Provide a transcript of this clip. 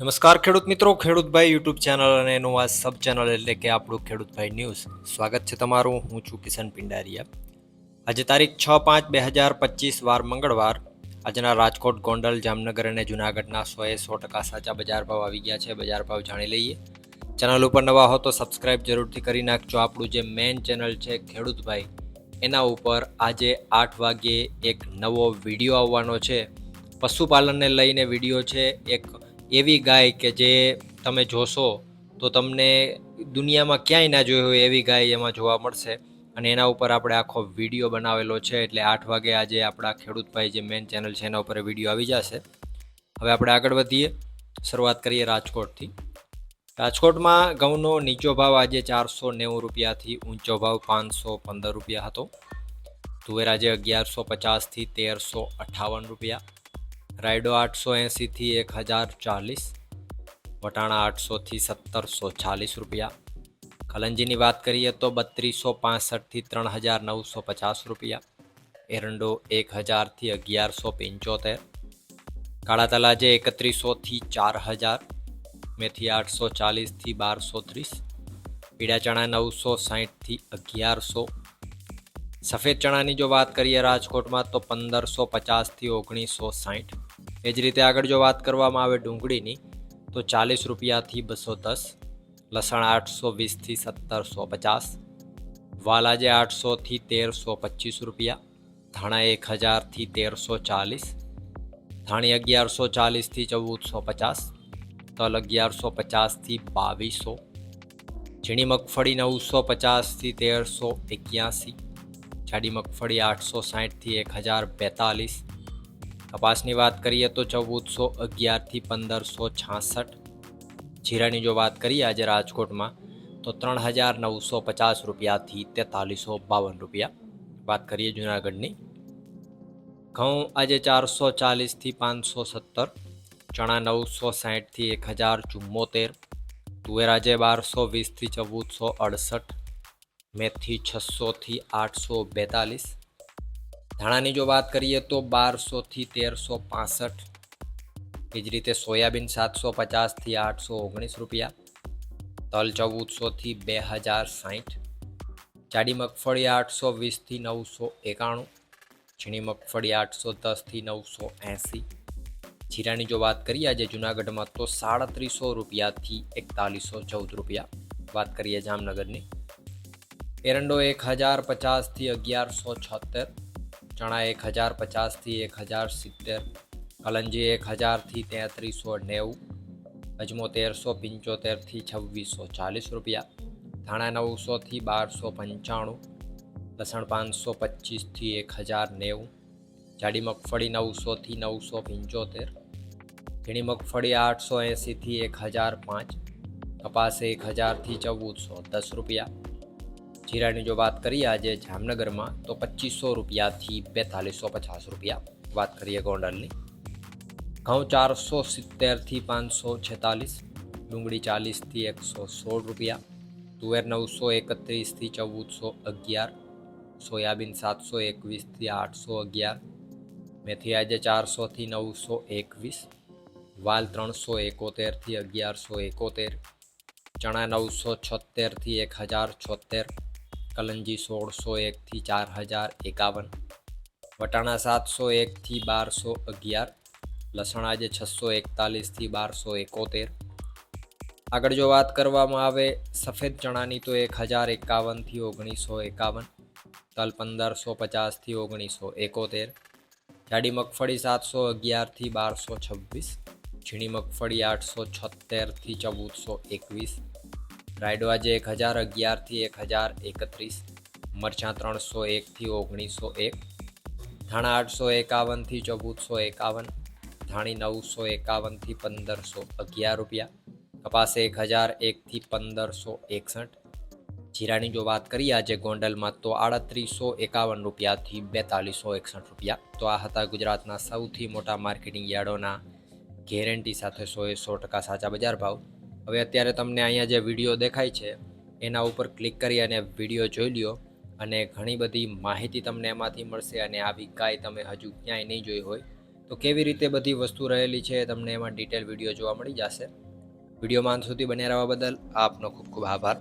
નમસ્કાર ખેડૂત મિત્રો, ખેડૂતભાઈ યુટ્યુબ ચેનલ અને એનું આ સબ ચેનલ એટલે કે આપણું ખેડૂતભાઈ ન્યૂઝ. સ્વાગત છે તમારું, હું છું કિશન પિંડારિયા. આજે તારીખ છ પાંચ બે હજાર પચીસ, વાર મંગળવાર. આજના રાજકોટ, ગોંડલ, જામનગર અને જુનાગઢના સોએ સો ટકા સાચા બજાર ભાવ આવી ગયા છે. બજાર ભાવ જાણી લઈએ. ચેનલ ઉપર નવા હો તો સબસ્ક્રાઇબ જરૂરથી કરી નાખજો. આપણું જે મેઇન ચેનલ છે ખેડૂતભાઈ, એના ઉપર આજે આઠ વાગ્યે એક નવો વીડિયો આવવાનો છે. પશુપાલનને લઈને વીડિયો છે. એક એવી ગાય કે જે તમે જોશો તો તમને દુનિયામાં ક્યાંય ના જોઈ હોય એવી ગાય એમાં જોવા મળશે. અને એના ઉપર આપણે આખો વીડિયો બનાવેલો છે એટલે આઠ વાગે આજે આપણા ખેડૂતભાઈ જે મેઇન ચેનલ છે એના ઉપર વીડિયો આવી જશે. હવે આપણે આગળ વધીએ. શરૂઆત કરીએ રાજકોટથી. રાજકોટમાં ઘઉંનો નીચો ભાવ આજે ચારસો નેવું રૂપિયાથી ઊંચો ભાવ પાંચસો પંદર રૂપિયા હતો. તુવેર આજે અગિયારસો પચાસથી તેરસો અઠ્ઠાવન રૂપિયા. રાયડો આઠસો એંસીથી એક હજાર ચાલીસ, વટાણા આઠસોથી સત્તરસો ચાલીસ રૂપિયા. કલંજીની વાત કરીએ તો બત્રીસો પાસઠથી ત્રણ હજાર નવસો પચાસ રૂપિયા. એરંડો એક હજારથી અગિયારસો પંચોતેર. કાળા તલાજે એકત્રીસોથી ચાર હજાર. મેથી આઠસો ચાલીસથી બારસો ત્રીસ. પીળા ચણા નવસો સાહીઠથી અગિયારસો. સફેદ ચણાની જો વાત કરીએ રાજકોટમાં તો પંદરસો પચાસથી ઓગણીસો સાહીઠ. એ જ રીતે આગળ જો વાત કરવામાં આવે ડુંગળીની, તો ચાલીસ રૂપિયાથી બસો દસ, લસણ આઠસો વીસથી સત્તરસો પચાસ, વાલાજે આઠસોથી તેરસો પચીસ રૂપિયા, ધાણા એક હજારથી તેરસો ચાલીસ, ધાણી અગિયારસો ચાલીસથી ચૌદસો પચાસ, તલ અગિયારસો પચાસથી બાવીસો, ઝીણી મગફળી નવસો પચાસથી તેરસો એક્યાસી, જાડી મગફળી આઠસો સાહીઠથી એક હજાર બેતાલીસ કપાસની વાત કરીએ તો ચૌદસો અગિયારથી પંદરસો છાસઠ જીરાની જો વાત કરીએ આજે રાજકોટમાં, તો ત્રણ હજાર નવસો પચાસ રૂપિયાથી તેતાલીસો બાવન રૂપિયા. વાત કરીએ જુનાગઢની. ઘઉં આજે ચારસો ચાલીસથી પાંચસો સત્તર, ચણા નવસો સાહીઠથી એક હજાર ચુમ્મોતેર, તુવેર આજે બારસો વીસથી ચૌદસો અડસઠ, મેથી છસોથી આઠસો બેતાલીસ ધાણાની જો વાત કરીએ તો બારસોથી તેરસો પાસઠ એ જ રીતે સોયાબીન સાતસો પચાસથી આઠસો ઓગણીસ રૂપિયા, તલ ચૌદસોથી બે હજાર સાહીઠ જાડી મગફળી આઠસો વીસથી નવસો એકાણું, ઝીણી મગફળી આઠસો દસથી નવસો એંસી. જીરાની જો વાત કરીએ આજે જુનાગઢમાં તો સાડત્રીસો રૂપિયાથી એકતાલીસો ચૌદ રૂપિયા, વાત કરીએ જામનગરની. એરંડો એક હજાર પચાસથી અગિયારસો છોતેર ચણા એક હજાર પચાસથી એક હજાર સિત્તેર, કલંજી એક હજારથી તેત્રીસો નેવું અજમો તેરસો પંચોતેરથી છવ્વીસો ચાલીસ રૂપિયા, ધાણા નવસોથી બારસો પંચાણું, લસણ પાંચસો પચીસથી એક હજાર નેવું, જાડી મગફળી નવસોથી નવસો પંચોતેર, ઝીણી મગફળી આઠસો એંસીથી એક હજાર પાંચ, કપાસ એક હજારથી ચૌદસો દસ રૂપિયા જીરાની જો વાત કરીએ આજે જામનગરમાં, તો પચીસો રૂપિયાથી બેતાલીસો પચાસ રૂપિયા. વાત કરીએ ગોંડલની. ઘઉં ચારસો સિત્તેરથી પાંચસો છેતાલીસ, ડુંગળી ચાલીસથી એકસો સોળ રૂપિયા, તુવેર નવસો એકત્રીસથી ચૌદસો અગિયાર, સોયાબીન સાતસો એકવીસથી આઠસો અગિયાર, મેથી આજે ચારસોથી નવસો એકવીસ, વાલ ત્રણસો એકોતેરથી અગિયારસો એકોતેર, ચણા નવસો છોતેરથી એક હજાર છોતેર કલંજી સોળસો એકથી ચાર હજાર એકાવન, વટાણા સાતસો એકથી બારસો અગિયાર લસણ આજે છસો એકતાલીસથી બારસો એકોતેર. આગળ જો વાત કરવામાં આવે, સફેદ ચણાની તો એક હજાર એકાવનથી ઓગણીસો એકાવન, તલ પંદરસો પચાસથી ઓગણીસો એકોતેર, જાડી મગફળી સાતસો અગિયારથી બારસો છવ્વીસ, ઝીણી મગફળી આઠસો છોતેરથી ચૌદસો એકવીસ રાયડો આજે એક હજાર અગિયારથી એક હજાર એકત્રીસ, મરચાં ત્રણસો એકથી ઓગણીસો એક, ધાણા આઠસો એકાવનથી ચૌદસો એકાવન, ધાણી નવસો એકાવનથી પંદરસો અગિયાર રૂપિયા, કપાસ એક હજાર એકથી પંદરસો એકસઠ. જીરાની જો વાત કરીએ આજે ગોંડલમાં તો આડત્રીસો એકાવન રૂપિયાથી બેતાલીસો એકસઠ રૂપિયા. તો આ હતા ગુજરાતના સૌથી મોટા માર્કેટિંગ યાર્ડોના ગેરંટી સાથે સો એ સો ટકા સાચા બજાર ભાવ. હવે અત્યારે તમને અહીંયા જે વીડિયો દેખાય છે, એના ઉપર ક્લિક કરી અને વીડિયો જોઈ લ્યો અને ઘણી બધી માહિતી તમને એમાંથી મળશે અને આવી ગાય તમે હજુ ક્યાંય નહીં જોઈ હોય, તો કેવી રીતે બધી વસ્તુ રહેલી છે તમને એમાં ડિટેલ વીડિયો જોવા મળી જશે. વિડીયોમાં અંત સુધી બન્યા રહેવા બદલ આપનો ખૂબ ખૂબ આભાર.